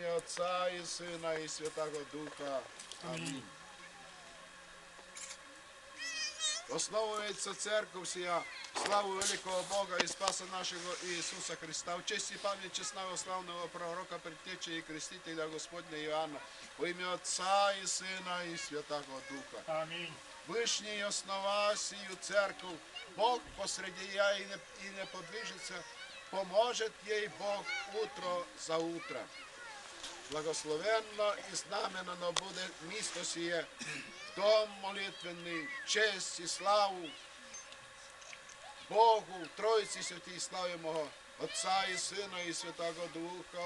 ім'я Отця і Сина і Святого Духа. Амінь. Основується церква всія, славу великого Бога і Спаса нашого Ісуса Христа, в честь і пам'ять чесного славного пророка, предтечі і крестителя Господня Іоанна, во ім'я Отця і Сина і Святого Духа. Амінь. Вишній основа сію церкву, Бог посреди я і не, і не подвижиться, поможе їй Бог утро за утро. Благословенно і знаменно буде місто сіє, дом молитвенний, честь і славу Богу, Тройці святій славі мого, Отця і Сина і Святого Духа.